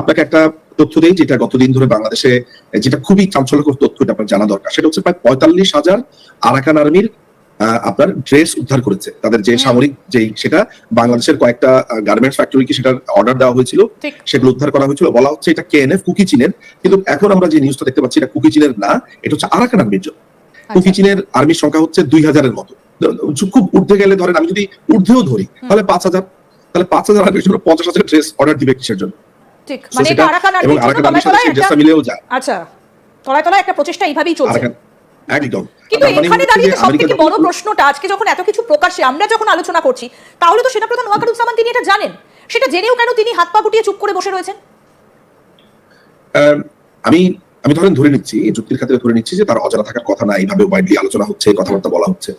আপনাকে একটা তথ্য দেই যেটা গতদিন ধরে বাংলাদেশে যেটা খুবই চাঞ্চল্যকর তথ্য এটা আপনার জানা দরকার। সেটা হচ্ছে প্রায় পঁয়তাল্লিশ হাজার আরাকান আর্মির আপনার ড্রেস উদ্ধার করেছে। তাদের যে সামরিক যেই সেটা বাংলাদেশের কয়েকটা গার্মেন্টস ফ্যাক্টরিকে সেটার অর্ডার দেওয়া হয়েছিল সেগুলো উদ্ধার করা হয়েছিল। বলা হচ্ছে এটা কেএনএফ কুকি চীনের কিন্তু এখন আমরা যে নিউজটা দেখতে পাচ্ছি এটা কুকি চীনের না এটা হচ্ছে আরাকান আর্মির জন্য। কুকি আচ্ছা। চীনের আর্মির সংখ্যা হচ্ছে দুই হাজারের মতো। খুব ঊর্ধ্বে গেলে ধরেন আমি যদি ঊর্ধ্বেও ধরি তাহলে পাঁচ হাজার তাহলে পাঁচ হাজার আর্মির জন্য পঞ্চাশ হাজার ড্রেস অর্ডার দিবে কিসের জন্য? ঠিক মানে এটা আরাকান আর্মির জন্য যায়। আচ্ছা তলায় তলায় একটা প্রচেষ্টা এইভাবেই চলছে। একদম। কিন্তু মানে এখানে দাঁড়িয়ে যে সব বড় প্রশ্নটা আজকে যখন এত কিছু প্রকাশ্যে আমরা যখন আলোচনা করছি তাহলে তো সেনাপ্রধান ওয়াকারুজ্জামান তিনি এটা জানেন। সেটা জেনেও কেন তিনি হাত পা গুটিয়ে চুপ করে বসে রয়েছেন? আমি আমি ধরেন ধরে নিচ্ছি যুক্তির খাতিরে ধরে নিচ্ছি যে তার অজানা থাকার কথা না এইভাবে ওয়াইডলি আলোচনা হচ্ছে কথাবার্তা বলা হচ্ছে।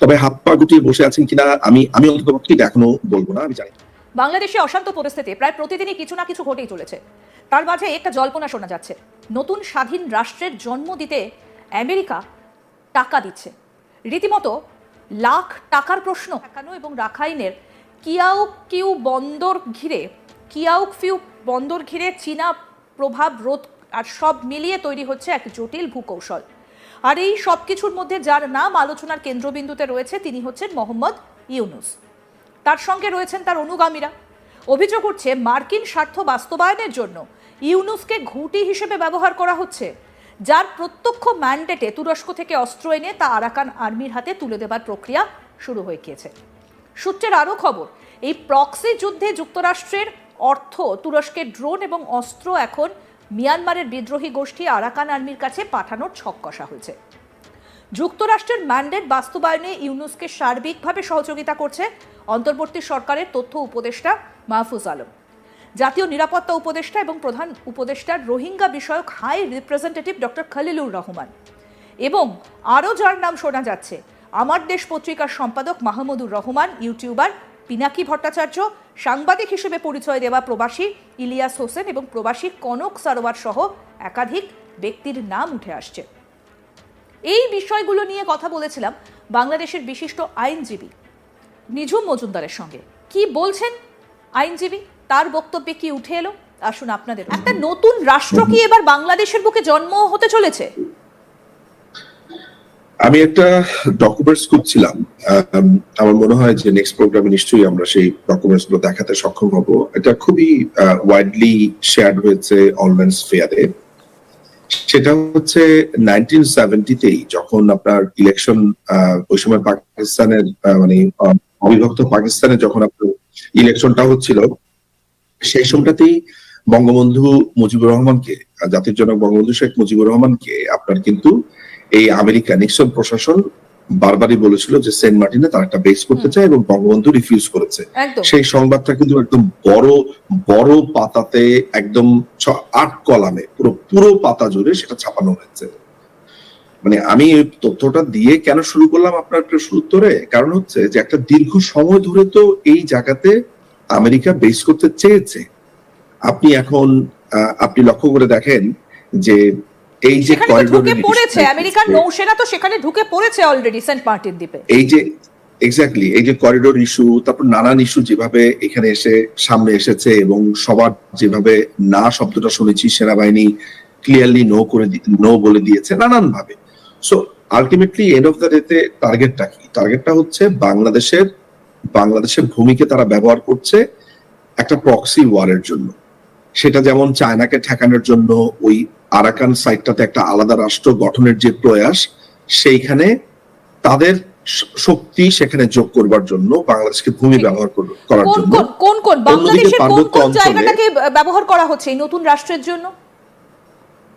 তবে হাত পা গুটিয়ে বসে আছেন কিনা আমি আমি অন্তত এখনও বলব না আমি জানি না। বাংলাদেশে অশান্ত পরিস্থিতি প্রায় প্রতিদিনই কিছু না কিছু ঘটেই চলেছে। তার মাঝে একটা জল্পনা শোনা যাচ্ছে। নতুন স্বাধীন রাষ্ট্রের জন্ম দিতে আমেরিকা টাকা দিচ্ছে। রীতিমতো লাখ টাকার প্রশ্ন একানো এবং রাখাইনের কিয়াউক কিউ বন্দর ঘিরে কিয়াউক ফিউ বন্দর ঘিরে চীনা প্রভাব রোধ আর সব মিলিয়ে তৈরি হচ্ছে এক জটিল ভূকৌশল। আর এই সব কিছুর মধ্যে যার নাম আলোচনার কেন্দ্রবিন্দুতে রয়েছে তিনি হচ্ছেন মোহাম্মদ ইউনুস। তার সঙ্গে রয়েছেন তার অনুগামীরা। অভিযোগ উঠছে, মার্কিন স্বার্থ বাস্তবায়নের জন্য ইউনুসকে ঘুঁটি হিসেবে ব্যবহার করা হচ্ছে, যার প্রত্যক্ষ ম্যান্ডেটে তুরস্ক থেকে অস্ত্র এনে তা আরাকান আর্মির হাতে তুলে দেবার প্রক্রিয়া শুরু হয়ে গিয়েছে। সূত্রের আরও খবর, এই প্রক্সি যুদ্ধে যুক্তরাষ্ট্রের অর্থ তুরস্কের ড্রোন এবং অস্ত্র এখন মিয়ানমারের বিদ্রোহী গোষ্ঠী আরাকান আর্মির কাছে পাঠানোর ছক কষা হয়েছে। যুক্তরাষ্ট্রের ম্যান্ডেট বাস্তবায়নে ইউনুসকে সার্বিকভাবে সহযোগিতা করছে অন্তর্বর্তী সরকারের তথ্য উপদেষ্টা মাহফুজ আলম। জাতীয় নিরাপত্তা উপদেষ্টা এবং প্রধান উপদেষ্টার রোহিঙ্গা বিষয়ক high representative doctor Khalilur Rahman. এবং আরও যার নাম শোনা যাচ্ছে, আমার দেশ পত্রিকার সম্পাদক মাহমুদুর রহমান, ইউটিউবার পিনাকি ভট্টাচার্য, সাংবাদিক হিসেবে পরিচয় দেওয়া প্রবাসী ইলিয়াস হোসেন এবং প্রবাসী কনক সারোয়ার সহ একাধিক ব্যক্তির নাম উঠে আসছে। এই বিষয়গুলো নিয়ে কথা বলেছিলাম বাংলাদেশের বিশিষ্ট আইনজীবী নিঝুম মজুমদারের সঙ্গে। কি বলছেন আইনজীবী? তার বক্তব্যে কি উঠে এলো? আসুন আপনাদের। একটা নতুন রাষ্ট্র কি এবার বাংলাদেশের বুকে জন্ম হতে চলেছে? আমি একটা ডকুমেন্টস খুঁজছিলাম। আম, আমার মনে হয় যে নেক্সট প্রোগ্রামে নিশ্চয়ই আমরা সেই ডকুমেন্টসগুলো দেখাতে সক্ষম হব। এটা খুবই ওয়াইডলি শেয়ার হয়েছে অলমেন্স ফেয়ারে সেটা হচ্ছে যখন আপনার ইলেকশন ওই সময় পাকিস্তানের মানে অবিভক্ত পাকিস্তানে যখন আপনার ইলেকশনটা হচ্ছিল, সেই সময়টাতেই বঙ্গবন্ধু মুজিবুর রহমানকে, জাতির জনক বঙ্গবন্ধু শেখ মুজিবুর রহমানকে আপনার কিন্তু এই আমেরিকা নিক্সন প্রশাসন বারবারই বলেছিল যে সেন্ট মার্টিনে তার একটা বেস করতে চায় এবং বঙ্গবন্ধু রিফিউজ করেছে। সেই সংবাদটা কিন্তু একদম বড় বড় পাতাতে একদম আট কলামে পুরো পুরো পাতা জুড়ে সেটা ছাপানো হয়েছে। মানে আমি এই তথ্যটা দিয়ে কেন শুরু করলাম আপনার প্রশ্ন উত্তরে? কারণ হচ্ছে যে একটা দীর্ঘ সময় ধরে তো এই জায়গাতে আমেরিকা বেস করতে চেয়েছে। আপনি এখন আহ, আপনি লক্ষ্য করে দেখেন যে এই যে ঢুকে পড়েছে আমেরিকার নৌসেনা তো সেখানে ঢুকে পড়েছে অলরেডি সেন্ট মার্টিন দ্বীপে। এই যে এক্স্যাক্টলি এই যে করিডোর ইস্যু তারপর নানান ইস্যু যেভাবে এখানে এসে সামনে এসেছে এবং সবার যেভাবে না শব্দটা শুনেছি সেনাবাহিনী ক্লিয়ারলি নো করে নো বলে দিয়েছে নানান ভাবে so ultimately end of the ডেতে টার্গেটটা কি? টার্গেটটা হচ্ছে বাংলাদেশের বাংলাদেশের ভূমিকে তারা ব্যবহার করছে একটা প্রক্সি ওয়ারের জন্য। সেটা যেমন চায়নাকে ঠেকানোর জন্য ওই আরাকান সাইটটাতে একটা আলাদা রাষ্ট্র গঠনের যে প্রয়াস সেইখানে তাদের শক্তি সেখানে যোগ করবার জন্য বাংলাদেশকে ভূমি ব্যবহার করার জন্য। কোন কোন বাংলাদেশের কোন কোন জায়গাটাকে ব্যবহার করা হচ্ছে এই নতুন রাষ্ট্রের জন্য?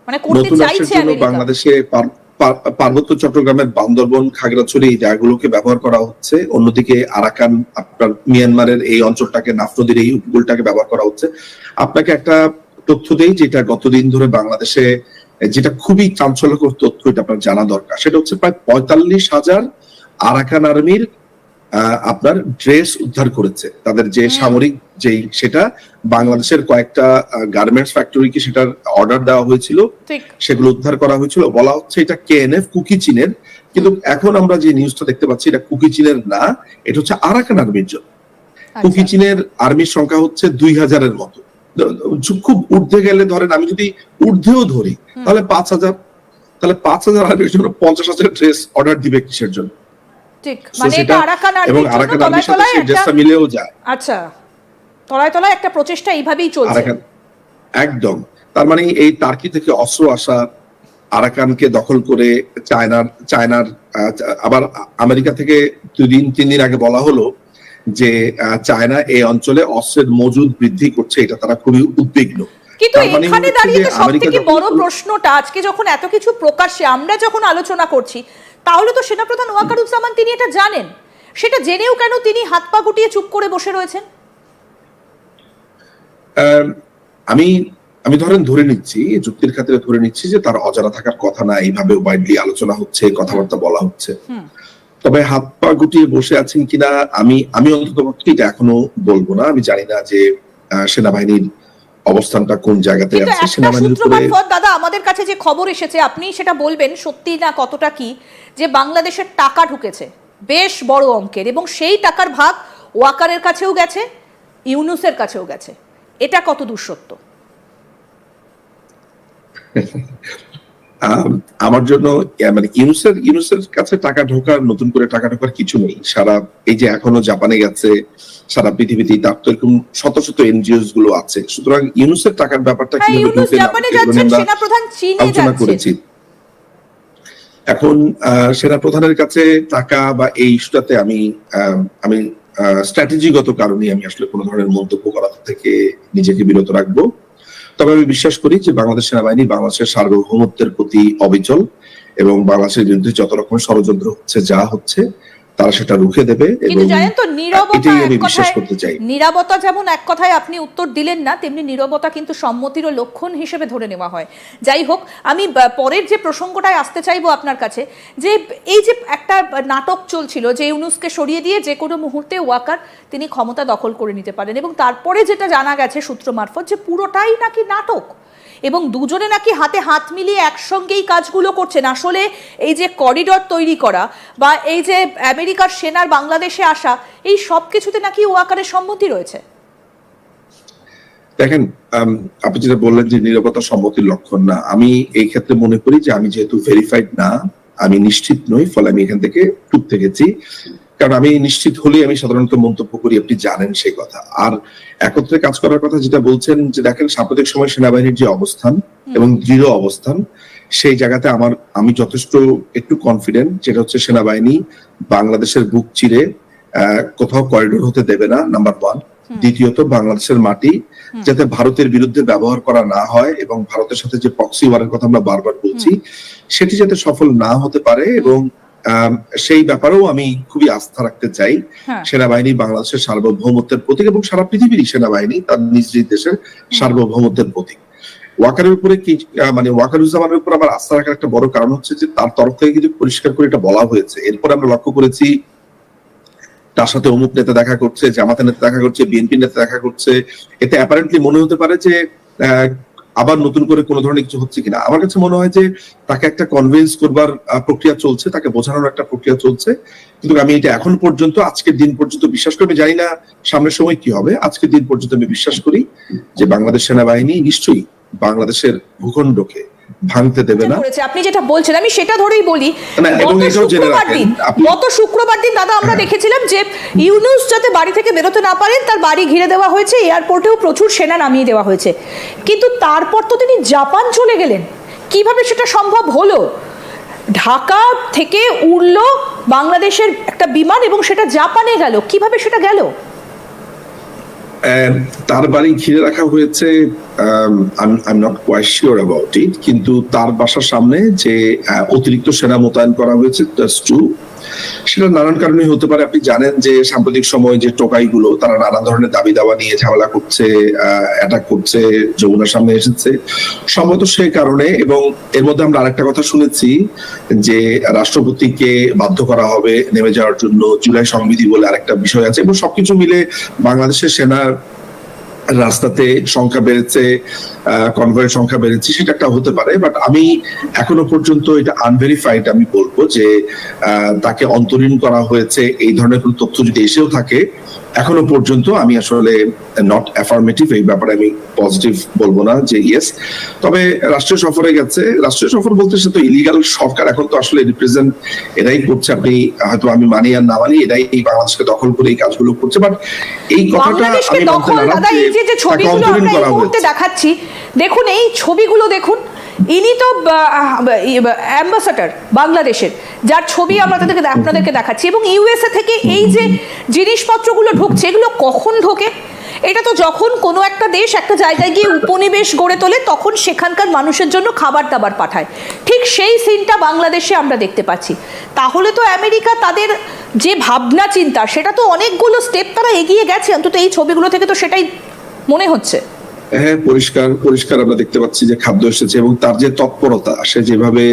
মানে করতে চাইছে আমেরিকা। বাংলাদেশে পার্বত্য চট্টগ্রামের বান্দরবন, খাগড়াছড়ি এই জায়গাগুলোকে ব্যবহার করা হচ্ছে। অন্যদিকে আরাকান, আপনার মিয়ানমারের এই অঞ্চলটাকে, নাফ নদীর এই উপকূলটাকে ব্যবহার করা হচ্ছে। আপনাকে একটা তথ্য দেই, যেটা গতদিন ধরে বাংলাদেশে, যেটা খুবই চাঞ্চল্যকর তথ্য, এটা আপনার জানা দরকার। সেটা হচ্ছে প্রায় পঁয়তাল্লিশ হাজার আরাকান আর্মির আপনার ড্রেস উদ্ধার করেছে। তাদের যে সামরিক যেই সেটা বাংলাদেশের কয়েকটা গার্মেন্টস ফ্যাক্টরিকে সেটার অর্ডার দেওয়া হয়েছিল। সেগুলো উদ্ধার করা হয়েছিল। বলা হচ্ছে এটা কেএনএফ কুকি চীনের। কিন্তু এখন আমরা যে নিউজটা দেখতে পাচ্ছি এটা কুকি চীনের না এটা হচ্ছে আরাকান আর্মির জন্য। কুকি আচ্ছা। চীনের আর্মির সংখ্যা হচ্ছে দুই হাজারের মতো। খুব ঊর্ধ্বে গেলে ধরেন আমি যদি ঊর্ধ্বেও ধরি তাহলে পাঁচ হাজার তাহলে পাঁচ হাজার আর্মির জন্য পঞ্চাশ হাজার ড্রেস অর্ডার দিবে কিসের জন্য? ঠিক। মানে এটা আরাকান আর্মির জন্য তলায় তলায় একটা মিলেও যায়। আচ্ছা। তলায় তলায় একটা প্রচেষ্টা এইভাবেই চলছে। একদম। তার মানে এই টার্কি থেকে অস্ত্র আসা আরাকানকে দখল করে চায়নার চায়নার আবার আমেরিকা থেকে দুই দিন তিন দিন আগে বলা হলো যে চায়না এই অঞ্চলে অস্ত্রের মজুদ বৃদ্ধি করছে। এটা তারা খুবই উদ্বিগ্ন। কিন্তু মানে এখানে দাঁড়িয়ে তো সব থেকে বড় প্রশ্নটা আজকে যখন এত কিছু প্রকাশ্যে আমরা যখন আলোচনা করছি তাহলে তো সেনাপ্রধান ওয়াকারুজ্জামান তিনি এটা জানেন। সেটা জেনেও কেন তিনি হাত পা গুটিয়ে চুপ করে বসে রয়েছেন? আমি আমি ধরেন ধরে নিচ্ছি যুক্তির খাতিরে ধরে নিচ্ছি যে তার অজানা থাকার কথা না এইভাবে ওয়াইডলি আলোচনা হচ্ছে কথাবার্তা বলা হচ্ছে। তবে হাত পা গুটিয়ে বসে আছেন কিনা আমি আমি অন্তত এটা এখনও বলব না। আমি জানি না যে আহ, সেনাবাহিনীর অবস্থানটা কোন জায়গাতে আছে সেনাবাহিনীর উপরে দাদা আমাদের কাছে যে খবর এসেছে আপনি সেটা বলবেন সত্যি না কতটা কি? যে বাংলাদেশের টাকা ঢুকেছে বেশ বড় অঙ্কের এবং সেই টাকার ভাগ ওয়াকারের কাছেও গেছে ইউনুসের কাছেও গেছে। এটা কত দূর সত্য আম, আমার জন্য মানে ইউনুসের ইউনুসের কাছে টাকা ঢোকার নতুন করে টাকা ঢোকার কিছু নেই। সারা এই যে এখনও জাপানে গেছে সারা পৃথিবীতে তার তো এরকম শত শত এনজিওসগুলো আছে। সুতরাং ইউনুসের টাকার ব্যাপারটা হ্যাঁ কীভাবে আলোচনা করেছি। এখন আহ, সেনাপ্রধানের কাছে টাকা বা এই ইস্যুটাতে আমি আহ, আমি স্ট্র্যাটেজিগত কারণে আমি আসলে কোনো ধরনের মন্তব্য করা থেকে নিজেকে বিরত রাখব। তবে আমি বিশ্বাস করি যে বাংলাদেশ সেনাবাহিনী বাংলাদেশের সার্বভৌমত্বের প্রতি অবিচল এবং বাংলাদেশের বিরুদ্ধে যত রকম ষড়যন্ত্র হচ্ছে, যা হচ্ছে তারা সেটা রুখে দেবে কিন্তু জানেন তো নীরবতা আমি এক বিশ্বাস কথায় করতে চাই। নীরবতা যেমন এক কথায় আপনি উত্তর দিলেন না তেমনি নীরবতা কিন্তু সম্মতিরও লক্ষণ হিসেবে ধরে নেওয়া হয়। যাই হোক আমি পরের যে প্রসঙ্গটায় আসতে চাইব আপনার কাছে যে এই যে একটা নাটক চলছিল যে ইউনুসকে সরিয়ে দিয়ে যে কোনো মুহূর্তে ওয়াকার তিনি ক্ষমতা দখল করে নিতে পারেন এবং তারপরে যেটা জানা গেছে সূত্র মারফত যে পুরোটাই নাকি নাটক। এবং দুজনে নাকি হাতে হাত মিলিয়ে একসঙ্গেই কাজগুলো করছেন। আসলে এই যে করিডর তৈরি করা বা এই যে আমেরিকার সেনার বাংলাদেশে আসা, এই সব কিছুতে নাকি ওয়াকারের সম্মতি রয়েছে? দেখেন আপনি যেটা বললেন যে নিরাপত্তা সম্মতির লক্ষণ না, আমি এই ক্ষেত্রে মনে করি যে আমি যেহেতু ভেরিফাইড না, আমি নিশ্চিত নই, ফলে আমি এখান থেকে টুকতে গেছি। কারণ আমি নিশ্চিত হলেই আমি সাধারণত মন্তব্য করি আপনি জানেন সেই কথা। আর একত্রে কাজ করার কথা যেটা বলছেন যে দেখেন সাম্প্রতিক সময় সেনাবাহিনীর যে অবস্থান এবং দৃঢ় অবস্থান সেই জায়গাতে আমার আমি যথেষ্ট একটু কনফিডেন্ট যেটা হচ্ছে সেনাবাহিনী বাংলাদেশের বুক চিরে আহ, কোথাও করিডোর হতে দেবে না নাম্বার ওয়ান দ্বিতীয়ত বাংলাদেশের মাটি যাতে ভারতের বিরুদ্ধে ব্যবহার করা না হয় এবং ভারতের সাথে যে প্রক্সি ওয়ারের কথা আমরা বারবার বলছি সেটি যাতে সফল না হতে পারে এবং সেই ব্যাপারেও আমি খুবই আস্থা রাখতে চাই। হ্যাঁ। সেনাবাহিনী বাংলাদেশের সার্বভৌমত্বের প্রতীক এবং সারা পৃথিবীরই সেনাবাহিনী তার নিজ নিজ দেশের সার্বভৌমত্বের প্রতীক। ওয়াকারের উপরে কি মানে ওয়াকারুজ্জামানের উপর আমার আস্থা রাখার একটা বড় কারণ হচ্ছে যে তার তরফ থেকে কিন্তু পরিষ্কার করে এটা বলা হয়েছে। এরপরে আমরা লক্ষ্য করেছি তার সাথে অমুক নেতা দেখা করছে জামাতের নেতা দেখা করছে বিএনপি নেতা দেখা করছে। এতে অ্যাপারেন্টলি মনে হতে পারে যে আহ, আবার নতুন করে কোনো ধরনের কিছু হচ্ছে কিনা? আমার কাছে মনে হয় যে তাকে একটা কনভিন্স করবার প্রক্রিয়া চলছে, তাকে বোঝানোর একটা প্রক্রিয়া চলছে। কিন্তু আমি এটা এখন পর্যন্ত, আজকের দিন পর্যন্ত বিশ্বাস করি জানি না সামনের সময় কি হবে। আজকের দিন পর্যন্ত আমি বিশ্বাস করি যে বাংলাদেশ সেনাবাহিনী নিশ্চয়ই বাংলাদেশের ভূখণ্ডকে ভাঙতে দেবে না। আপনি যেটা বলছেন আমি সেটা ধরেই বলি গত শুক্রবার দিন দাদা আমরা দেখেছিলাম যে ইউনুস যাতে বাড়ি থেকে বেরোতে না পারেন তার বাড়ি ঘিরে দেওয়া হয়েছে এয়ারপোর্টেও প্রচুর সেনা নামিয়ে দেওয়া হয়েছে। কিন্তু তারপর তো তিনি জাপান চলে গেলেন। কীভাবে সেটা সম্ভব হলো? ঢাকা থেকে উড়লো বাংলাদেশের একটা বিমান এবং সেটা জাপানে গেল। কীভাবে সেটা গেল? তার বাড়ি ঘিরে রাখা হয়েছে ইট কিন্তু তার বাসার সামনে যে আহ, অতিরিক্ত সেনা মোতায়েন করা হয়েছে সেটা নানান কারণে হতে পারে। আপনি জানেন যে সাম্প্রতিক সময় যে টোকাইগুলো, তারা নানান ধরনের দাবি দাওয়া নিয়ে ঝামেলা করছে অ্যাটাক করছে, যমুনার সামনে এসেছে। সম্ভবত সেই কারণে এবং এর মধ্যে আমরা আরেকটা কথা শুনেছি যে রাষ্ট্রপতিকে বাধ্য করা হবে নেমে যাওয়ার জন্য জুলাই সংবিধি বলে আরেকটা বিষয় আছে এবং সবকিছু মিলে বাংলাদেশের সেনার রাস্তাতে সংখ্যা বেড়েছে কনভয়ের সংখ্যা বেড়েছে সেটা একটা হতে পারে বাট আমি এখনও পর্যন্ত এটা আনভেরিফাইড আমি বলব যে তাকে অন্তরীণ করা হয়েছে এই ধরনের কোনো তথ্য যদি এসেও থাকে এখনও পর্যন্ত আমি আসলে নট অ্যাফার্মেটিভ এই ব্যাপারে আমি পজিটিভ বলব না যে ইয়েস তবে রাষ্ট্রীয় সফরে গেছে রাষ্ট্রীয় সফর বলতে সে তো ইলিগাল সরকার এখন তো আসলে রিপ্রেজেন্ট এরাই করছে আপনি হয়তো আমি মানি আর না মানি এরাই এই বাংলাদেশকে দখল করে এই কাজগুলো করছে বাট এই কথাটা আমি দাদা এই যে যে ছবিগুলো আমরা এই মুহূর্তে দেখাচ্ছি দেখুন এই ছবিগুলো দেখুন ইনি তো অ্যাম্বাসাডার বাংলাদেশের যার ছবি আমরা তাদেরকে আপনাদেরকে দেখাচ্ছি। এবং ইউএসএ থেকে এই যে জিনিসপত্রগুলো ঢুকছে এগুলো কখন ঢোকে? এটা তো যখন কোনো একটা দেশ একটা জায়গায় গিয়ে উপনিবেশ গড়ে তোলে তখন সেখানকার মানুষের জন্য খাবার দাবার পাঠায়। ঠিক সেই সিনটা বাংলাদেশে আমরা দেখতে পাচ্ছি। তাহলে তো আমেরিকা তাদের যে ভাবনা চিন্তা সেটা তো অনেকগুলো স্টেপ তারা এগিয়ে গেছে। অন্তত এই ছবিগুলো থেকে তো সেটাই মনে হচ্ছে। হ্যাঁ পরিষ্কার পরিষ্কার আমরা দেখতে পাচ্ছি যে খাদ্য এসেছে এবং তার যে তৎপরতা, সে যেভাবে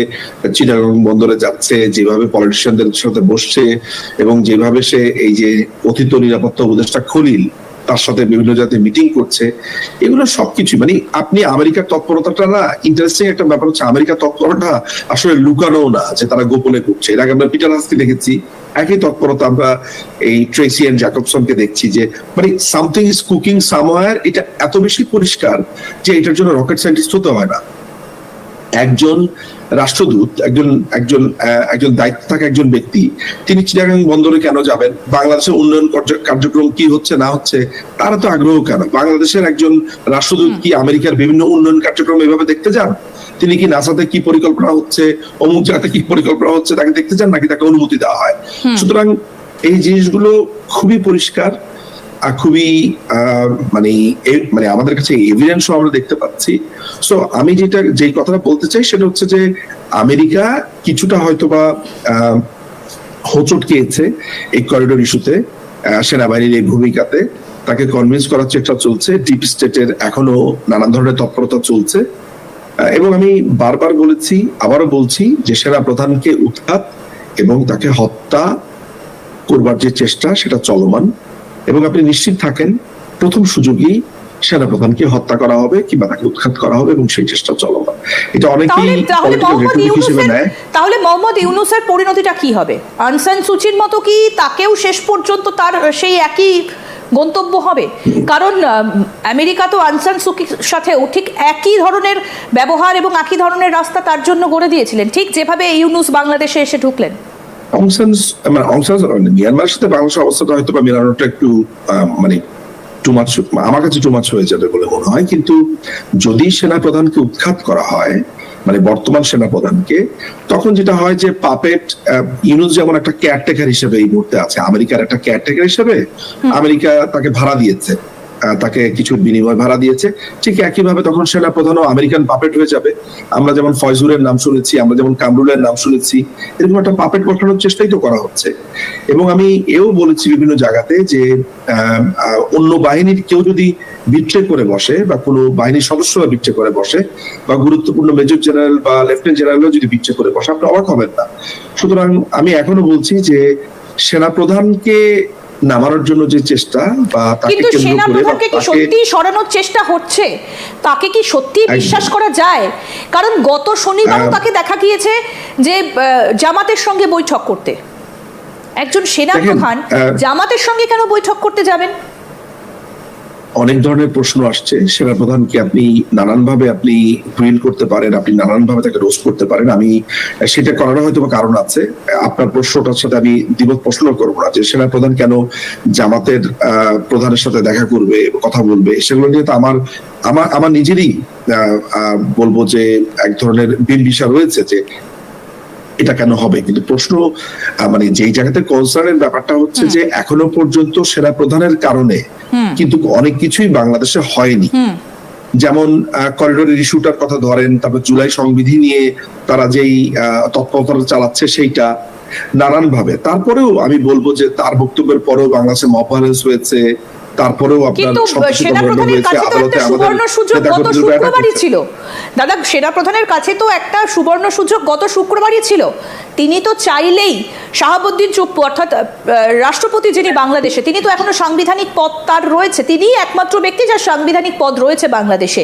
চিটাগং বন্দরে যাচ্ছে, যেভাবে পলিটিশিয়ানদের সাথে বসছে এবং যেভাবে সে এই যে অতীত নিরাপত্তা উপদেষ্টা খলিল, তার সাথে বিভিন্ন জায়গাতে মিটিং করছে, এগুলো সবকিছু মানে আপনি আমেরিকার তৎপরতাটা না ইন্টারেস্টিং একটা ব্যাপার হচ্ছে আমেরিকার তৎপরতা আসলে লুকানো না যে তারা গোপনে করছে। এর আগে আমরা পিটার হাসকে দেখেছি একই তৎপরতা আমরা এই ট্রেসি এন্ড জ্যাকবসনকে দেখছি যে মানে সামথিং ইজ কুকিং সামওয়্যার এটা এত বেশি পরিষ্কার যে এটার জন্য রকেট সায়েন্টিস্ট হতে হয় না। একজন রাষ্ট্রদূত একজন একজন একজন দায়িত্ব থাকা একজন ব্যক্তি তিনি চিটাগাং বন্দরে কেন যাবেন? বাংলাদেশের উন্নয়ন কার্যক্রম কি হচ্ছে না হচ্ছে তারা তো আগ্রহ কেন? বাংলাদেশের একজন রাষ্ট্রদূত কি আমেরিকার বিভিন্ন উন্নয়ন কার্যক্রম এভাবে দেখতে যান তিনি কি নাসাতে কি পরিকল্পনা হচ্ছে অমুক জায়গাতে কি পরিকল্পনা হচ্ছে তাকে দেখতে চান নাকি তাকে অনুমতি দেওয়া হয়? সুতরাং এই জিনিসগুলো খুবই পরিষ্কার। খুবই মানে মানে আমাদের কাছে এভিডেন্সও আমরা দেখতে পাচ্ছি। সো আমি যেটা যে কথাটা বলতে চাই সেটা হচ্ছে যে আমেরিকা কিছুটা হয়তোবা আহ, হোঁচট খেয়েছে এই করিডোর ইস্যুতে সেনাবাহিনীর এই ভূমিকাতে। তাকে কনভিন্স করার চেষ্টা চলছে ডিপ স্টেটের এখনও নানান ধরনের তৎপরতা চলছে। এবং আমি বারবার বলেছি আবারও বলছি যে সেনা প্রধানকে উৎখাত এবং তাকে হত্যা করবার যে চেষ্টা সেটা চলমান। এবং আপনি নিশ্চিত থাকেন প্রথম সুযোগই সেনাপ্রধানকে হত্যা করা হবে কিংবা তাকে উৎখাত করা হবে এবং সেই চেষ্টা চলমান। এটা অনেকেই তাহলে মোহাম্মদ ইউনুসের পরিণতিটা কি হবে? আনসান সুচির মতো কি তাকেও শেষ পর্যন্ত তার সেই একই গন্তব্য হবে? কারণ আমেরিকা তো আনসান সুকির সাথেও ঠিক একই ধরনের ব্যবহার এবং একই ধরনের রাস্তা তার জন্য গড়ে দিয়েছিলেন। ঠিক যেভাবে ইউনুস বাংলাদেশে এসে ঢুকলেন। অংসান মানে অংসান মিয়ানমারের সাথে বাংলাদেশের অবস্থাটা হয়তো বা মেলানোটা একটু মানে টু মাছ আমার কাছে টু মাছ হয়ে যাবে বলে মনে হয়। কিন্তু যদি সেনা প্রধানকে উৎখাত করা হয় মানে বর্তমান সেনা প্রধানকে তখন যেটা হয় যে পাপেট ইউনুস যেমন একটা কেয়ারটেকার হিসেবে এই মুহূর্তে আছে আমেরিকার একটা কেয়ারটেকার হিসেবে আমেরিকা তাকে ভাড়া দিয়েছে। তাকে কিছু বিনিময় ভাড়া দিয়েছে। ঠিক একইভাবে তখন সেনা প্রধানও আমেরিকান পাপেট হয়ে যাবে। আমরা যেমন ফয়জুরের নাম শুনেছি, আমরা যেমন কামরুলের নাম শুনেছি, এরকম একটা পাপেট বসানোর চেষ্টাই তো করা হচ্ছে। এবং আমি এও বলেছি বিভিন্ন জায়গাতে যে অন্য বাহিনীর কেউ যদি বিট্রে করে বসে বা কোনো বাহিনীর সদস্যরা বিট্রে করে বসে বা গুরুত্বপূর্ণ মেজর জেনারেল বা লেফটেন্যান্ট জেনারেলও যদি বিট্রে করে বসে, আপনি অবাক হবেন না। সুতরাং আমি এখনও বলছি যে, সেনাপ্রধানকে নামানোর জন্য যে চেষ্টা বা কিন্তু কেন্দ্র সেনা করে বা প্রধানকে কি সত্যি সরানোর চেষ্টা হচ্ছে? তাকে কি সত্যি বিশ্বাস করা যায়? কারণ গত শনিবারও তাকে দেখা গিয়েছে যে জামাতের সঙ্গে বৈঠক করতে। একজন সেনাপ্রধান জামাতের সঙ্গে কেন বৈঠক করতে যাবেন? অনেক ধরনের প্রশ্ন আসছে। সেনাপ্রধানকে আপনি নানান ভাবে আপনি গ্রিল করতে পারেন, আপনি নানান ভাবে তাকে রোস্ট করতে পারেন। আমি, সেটা করার হয়তো কারণ আছে। আপনার প্রশ্নটার সাথে আমি দ্বিমত প্রশ্ন করব না যে সেনাপ্রধান কেন জামাতের প্রধানের সাথে দেখা করবে, কথা বলবে, সেগুলো নিয়ে তো আমার আমার আমার নিজেরই বলব যে এক ধরনের বিল বিষয় রয়েছে যে এটা কেন হবে? কিন্তু প্রশ্ন মানে যেই জায়গাতে কনসার্নের ব্যাপারটা হচ্ছে যে এখনও পর্যন্ত সেনা প্রধানের কারণে কিন্তু অনেক কিছুই বাংলাদেশে হয়নি। যেমন করিডোরের ইস্যুটার কথা ধরেন তারপর জুলাই সংবিধি নিয়ে তারা যেই তৎপরতা চালাচ্ছে সেইটা নানান ভাবে তারপরেও আমি বলব যে তার বক্তব্যের পরেও বাংলাদেশে মব হয়েছে তারপরেও আপনার সেনা প্রধানের কাছে তো একটা সুবর্ণ সুযোগ গত শুক্রবারই ছিল। দাদা সেনা প্রধানের কাছে তো একটা সুবর্ণ সুযোগ গত শুক্রবারই ছিল। তিনি তো চাইলেই শাহাবুদ্দিন চুপ্পু অর্থাৎ রাষ্ট্রপতি যিনি বাংলাদেশে তিনি তো এখনও সাংবিধানিক পদ তার রয়েছে। তিনিই একমাত্র ব্যক্তি যার সাংবিধানিক পদ রয়েছে বাংলাদেশে।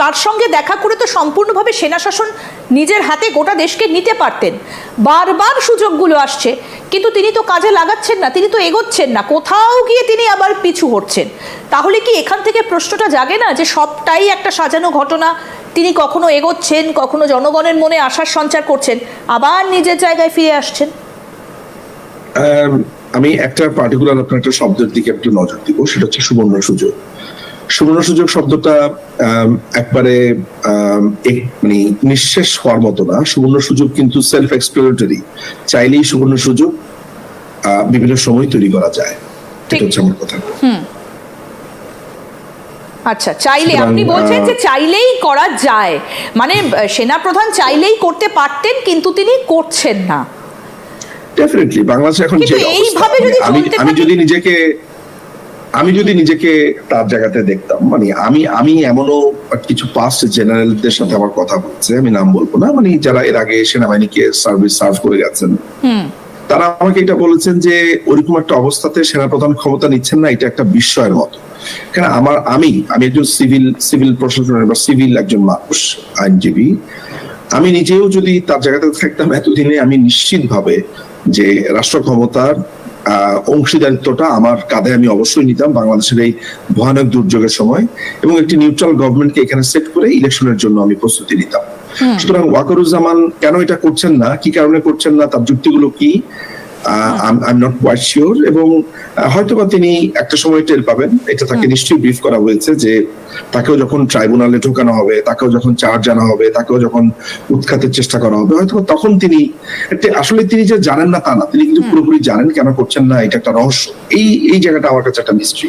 তার সঙ্গে দেখা করে তো সম্পূর্ণভাবে সেনা শাসন নিজের হাতে গোটা দেশকে নিতে পারতেন। বারবার সুযোগগুলো আসছে, কিন্তু তিনি তো কাজে লাগাচ্ছেন না, তিনি তো এগোচ্ছেন না, কোথাও গিয়ে তিনি আবার পিছু হচ্ছেন তাহলে কি এখান থেকে প্রশ্নটা জাগে না যে সবটাই একটা সাজানো ঘটনা? তিনি কখনো এগোচ্ছেন, কখনো জনগণের মনে আশার সঞ্চার করছেন, আবার নিজের জায়গায় ফিরে আসছেন? আমি একটা পার্টিকুলার আপনার একটা শব্দের দিকে একটু নজর দিব, সেটা হচ্ছে সুবর্ণ সুযোগ। সুবর্ণ সুযোগ শব্দটা একবারে মানে নিঃশেষ হওয়ার মতো না। সুবর্ণ সুযোগ কিন্তু সেলফ এক্সপ্লোরেটরি চাইলেই সুবর্ণ সুযোগ বিভিন্ন সময় তৈরি করা যায়। এটা হচ্ছে আমার কথা। আচ্ছা চাইলে আপনি বলছেন যে চাইলেই করা যায়। মানে সেনা প্রধান চাইলেই করতে পারতেন কিন্তু তিনি করছেন না। ডেফিনেটলি বাংলাদেশে এখন এইভাবে যদি আমি যদি নিজেকে আমি যদি নিজেকে তার জায়গাতে দেখতাম মানে আমি আমি এমনও কিছু পাস্ট জেনারেলদের সাথে আমার কথা বলছে আমি নাম বলব না মানে যারা এর আগে সেনাবাহিনীকে সার্ভিস সার্ভ করে গেছেন। তারা আমাকে এটা বলেছেন যে ওইরকম একটা অবস্থাতে সেনাপ্রধান ক্ষমতা নিচ্ছেন না এটা একটা বিস্ময়ের মতো। কেন আমার আমি আমি একজন সিভিল সিভিল প্রশাসনের বা সিভিল একজন মানুষ আইনজীবী আমি নিজেও যদি তার জায়গাতে থাকতাম এতদিনে আমি নিশ্চিতভাবে যে রাষ্ট্র ক্ষমতার অংশীদারিত্বটা আমার কাঁধে আমি অবশ্যই নিতাম বাংলাদেশের এই ভয়ানক দুর্যোগের সময় এবং একটি নিউট্রাল গভর্নমেন্টকে এখানে সেট করে ইলেকশনের জন্য আমি প্রস্তুতি নিতাম। সুতরাং ওয়াকারুজ্জামান কেন এটা করছেন না কি কারণে করছেন না তার যুক্তিগুলো কি? I am not quite sure এবং হয়তোবা তিনি একটা সময় টের পাবেন। এটা তাকে নিশ্চয়ই ব্রিফ করা হয়েছে যে তাকেও যখন ট্রাইব্যুনালে ঢোকানো হবে তাকেও যখন চার্জ আনা হবে তাকেও যখন উৎখাতের চেষ্টা করা হবে হয়তো তখন তিনি আসলে তিনি যে জানেন না তা না তিনি কিন্তু পুরোপুরি জানেন কেন করছেন না এটা একটা রহস্য। এই এই জায়গাটা আমার কাছে একটা মিস্ট্রি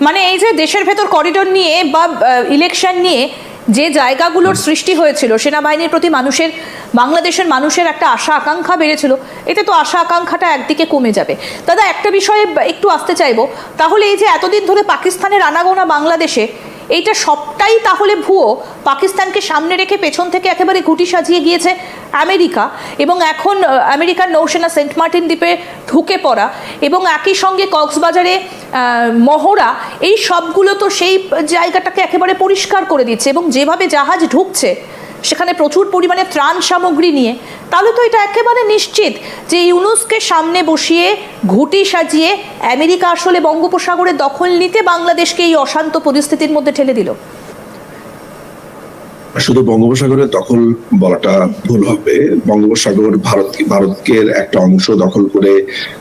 মানে এই যে দেশের ভেতর করিডোর নিয়ে বা ইলেকশন নিয়ে যে জায়গাগুলোর সৃষ্টি হয়েছিল সেনাবাহিনীর প্রতি মানুষের বাংলাদেশের মানুষের একটা আশা আকাঙ্ক্ষা বেড়েছিল। এতে তো আশা আকাঙ্ক্ষাটা একদিকে কমে যাবে। দাদা, একটা বিষয়ে একটু আসতে চাইব। তাহলে এই যে এতদিন ধরে পাকিস্তানের আনাগোনা বাংলাদেশে, এইটা সবটাই তাহলে ভুয়ো? পাকিস্তানকে সামনে রেখে পেছন থেকে একেবারে গুটি সাজিয়ে গিয়েছে আমেরিকা এবং এখন আমেরিকার নৌসেনা সেন্ট মার্টিন দ্বীপে ঢুকে পড়া এবং একই সঙ্গে কক্সবাজারে মহড়া, এই সবগুলো তো সেই জায়গাটাকে একেবারে পরিষ্কার করে দিচ্ছে এবং যেভাবে জাহাজ ঢুকছে সেখানে প্রচুর পরিমাণে ত্রাণ সামগ্রী নিয়ে। তাহলে তো এটা একেবারে নিশ্চিত যে ইউনুসকে সামনে বসিয়ে, ঘুটি সাজিয়ে, আমেরিকা আসলে বঙ্গোপসাগরে দখল নিতে বাংলাদেশকে এই অশান্ত পরিস্থিতির মধ্যে ঠেলে দিল। শুধু বঙ্গোপসাগরের দখল বলাটা ভুল হবে। বঙ্গোপসাগর ভারত ভারতকে একটা অংশ দখল করে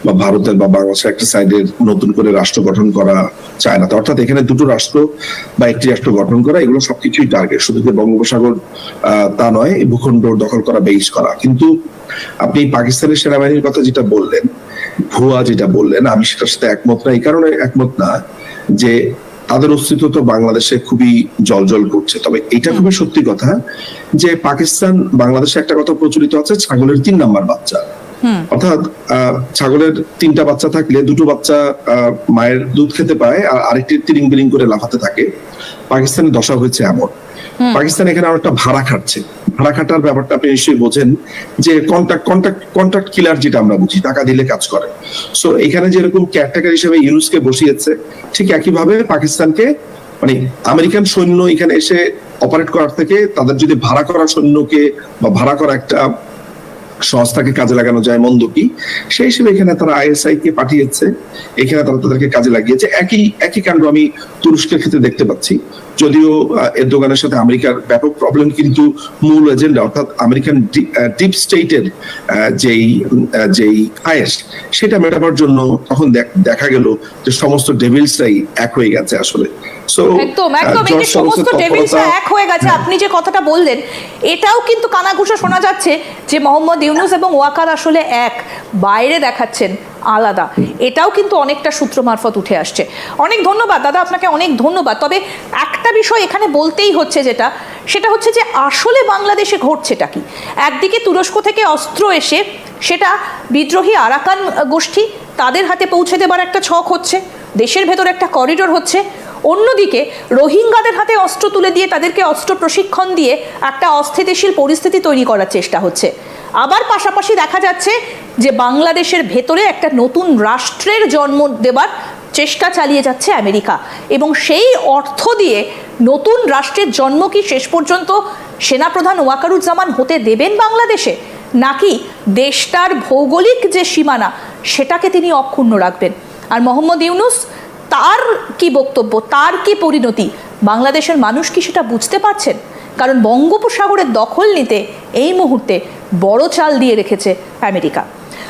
বা ভারতের বা বাংলাদেশের একটা সাইডের নতুন করে রাষ্ট্র গঠন করা চায় না। অর্থাৎ এখানে দুটো রাষ্ট্র বা একটি রাষ্ট্র গঠন করা, এগুলো সবকিছুই টার্গেট শুধু যে বঙ্গোপসাগর তা নয় ভূখণ্ড দখল করা বেইস করা। কিন্তু আপনি পাকিস্তানের সেনাবাহিনীর কথা যেটা বললেন, ভুয়া যেটা বললেন, আমি সেটার সাথে একমত না। এই কারণে একমত না যে তাদের অস্তিত্ব তো বাংলাদেশে খুবই জলজল করছে। তবে এটা খুবই সত্যি কথা যে পাকিস্তান বাংলাদেশে একটা কথা প্রচলিত আছে ছাগলের তিন নাম্বার বাচ্চা। অর্থাৎ আহ, ছাগলের তিনটা বাচ্চা থাকলে দুটো বাচ্চা আহ, মায়ের দুধ খেতে পায় আর আরেকটি তিরিং বিলিং করে লাফাতে থাকে। পাকিস্তানের দশা হয়েছে এমন। পাকিস্তান এখানে আর একটা ভাড়া খাটছে। ভাড়া খাটার ব্যাপারটা আপনি নিশ্চয়ই বোঝেন যে কন্ট্রাক্ট কন্ট্রাক্ট কন্ট্রাক্ট কিলার যেটা আমরা বুঝি, টাকা দিলে কাজ করে। সো এখানে যেরকম ক্যাটাগরি হিসেবে ইউনুসকে বসিয়েছে, ঠিক একইভাবে পাকিস্তানকে মানে আমেরিকান সৈন্য এখানে এসে অপারেট করার থেকে তাদের যদি ভাড়া করা সৈন্যকে বা ভাড়া করা একটা সংস্থাকে কাজে লাগানো যায়, মন্দ কি? সেই হিসেবে এখানে তারা আইএসআই কে পাঠিয়েছে, এখানে তারা তাদেরকে কাজে লাগিয়েছে। একই একই কাণ্ড আমি তুরস্কের ক্ষেত্রে দেখতে পাচ্ছি। যদিও এর দোকানের সাথে আমেরিকার ব্যাপক প্রবলেম কিন্তু মূল এজেন্ডা অর্থাৎ আমেরিকান ডিপ স্টেটের যেই যেই খায়েশ সেটা মেটাবার জন্য তখন দেখ- গেল যে সমস্ত ডেভিলসরাই এক হয়ে গেছে আসলে। একদম একদম এই যে সমস্ত ডেভিলসরা এক হয়ে গেছে আপনি যে কথাটা বললেন এটাও কিন্তু কানাঘুষা শোনা যাচ্ছে যে মোহাম্মদ ইউনুস এবং ওয়াকার আসলে এক বাইরে দেখাচ্ছেন আলাদা। এটাও কিন্তু অনেকটা সূত্র মারফত উঠে আসছে। অনেক ধন্যবাদ দাদা আপনাকে অনেক ধন্যবাদ। তবে একটা বিষয় এখানে বলতেই হচ্ছে যেটা সেটা হচ্ছে যে আসলে বাংলাদেশে ঘটছেটা কি? একদিকে তুরস্ক থেকে অস্ত্র এসে সেটা বিদ্রোহী আরাকান গোষ্ঠী তাদের হাতে পৌঁছে দেবার একটা ছক হচ্ছে দেশের ভেতর একটা করিডোর হচ্ছে অন্যদিকে রোহিঙ্গাদের হাতে অস্ত্র তুলে দিয়ে তাদেরকে অস্ত্র প্রশিক্ষণ দিয়ে একটা অস্থিতিশীল পরিস্থিতি তৈরি করার চেষ্টা হচ্ছে। আবার পাশাপাশি দেখা যাচ্ছে যে বাংলাদেশের ভেতরে একটা নতুন রাষ্ট্রের জন্ম দেবার চেষ্টা চালিয়ে যাচ্ছে আমেরিকা। এবং সেই অর্থ দিয়ে নতুন রাষ্ট্রের জন্ম কি শেষ পর্যন্ত সেনাপ্রধান ওয়াকারুজ্জামান হতে দেবেন বাংলাদেশে? নাকি দেশটার ভৌগোলিক যে সীমানা, সেটাকে তিনি অক্ষুণ্ণ রাখবেন? আর মোহাম্মদ ইউনুস তার কি বক্তব্য, তার কি পরিণতি? বাংলাদেশের মানুষ কি সেটা বুঝতে পারছেন? কারণ বঙ্গোপসাগরের দখল নিতে এই মুহূর্তে বড় চাল দিয়ে রেখেছে আমেরিকা।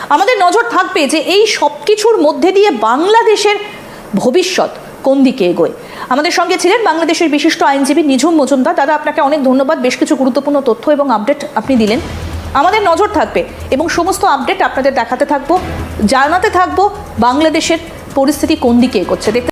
আমাদের নজর থাকবে যে এই সব কিছুর মধ্যে দিয়ে বাংলাদেশের ভবিষ্যৎ কোন দিকে এগোয়। আমাদের সঙ্গে ছিলেন বাংলাদেশের বিশিষ্ট আইনজীবী নিঝুম মজুমদার। দাদা, আপনাকে অনেক ধন্যবাদ। বেশ কিছু গুরুত্বপূর্ণ তথ্য এবং আপডেট আপনি দিলেন। আমাদের নজর থাকবে এবং সমস্ত আপডেট আপনাদের দেখাতে থাকব, জানাতে থাকব বাংলাদেশের পরিস্থিতি কোন দিকে এগোচ্ছে?